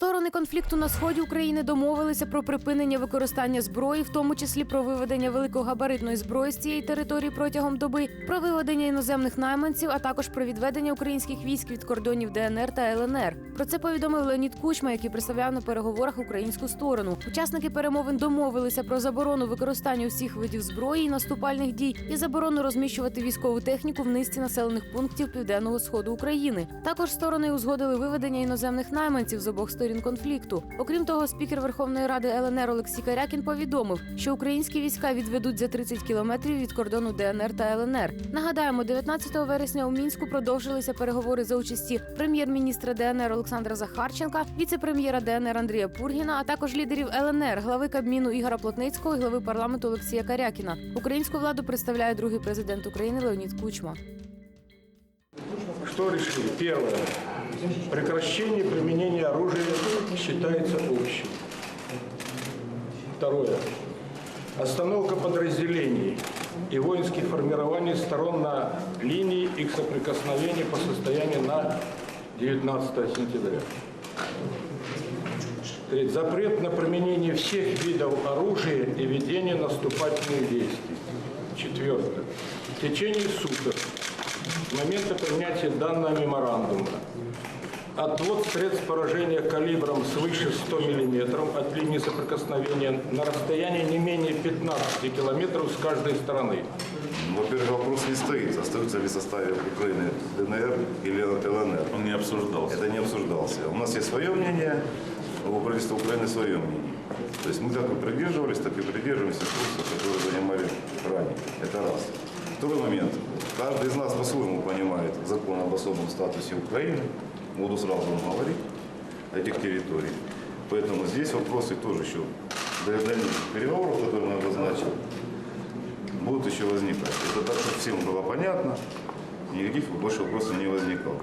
Сторони конфлікту на сході України домовилися про припинення використання зброї, в тому числі про виведення великогабаритної зброї з цієї території протягом доби, про виведення іноземних найманців, а також про відведення українських військ від кордонів ДНР та ЛНР. Про це повідомив Леонід Кучма, який представляв на переговорах українську сторону. Учасники перемовин домовилися про заборону використання усіх видів зброї і наступальних дій і заборону розміщувати військову техніку в низці населених пунктів південного сходу України. Також сторони узгодили виведення іноземних найманців з обох сторін конфлікту. Окрім того, спікер Верховної Ради ЛНР Олексій Карякін повідомив, що українські війська відведуть за 30 кілометрів від кордону ДНР та ЛНР. Нагадаємо, 19 вересня у мінську продовжилися переговори за участі прем'єр-міністра ДНР Олександра Захарченка, віце-прем'єра ДНР Андрія Пургіна, а також лідерів ЛНР, глави Кабміну Ігора Плотницького і глави парламенту Олексія Карякіна. Українську владу представляє другий президент України Леонід Кучма. Что решили? Первое. Прекращение применения оружия считается общим. Второе. Остановка подразделений и воинских формирований сторон на линии их соприкосновения по состоянию на 19 сентября. Третье. Запрет на применение всех видов оружия и ведение наступательных действий. Четвертое. В течение суток момента принятия данного меморандума отвод средств поражения калибром свыше 100 мм от линии соприкосновения на расстоянии не менее 15 километров с каждой стороны. Во-первых, вопрос не стоит, остаются ли в составе Украины ДНР или ЛНР. Он не обсуждался. Это не обсуждался. У нас есть свое мнение, у правительства Украины свое мнение. То есть мы как и придерживались, так и придерживаемся курса, который занимали ранее. Это раз. Второй момент. Каждый из нас по-своему понимает закон об особом статусе Украины. Буду сразу вам говорить этих территорий. Поэтому здесь вопросы тоже еще для дальнейших переговоров, которые мы обозначили, будут еще возникать. Это так, чтобы всем было понятно, никаких больше вопросов не возникало.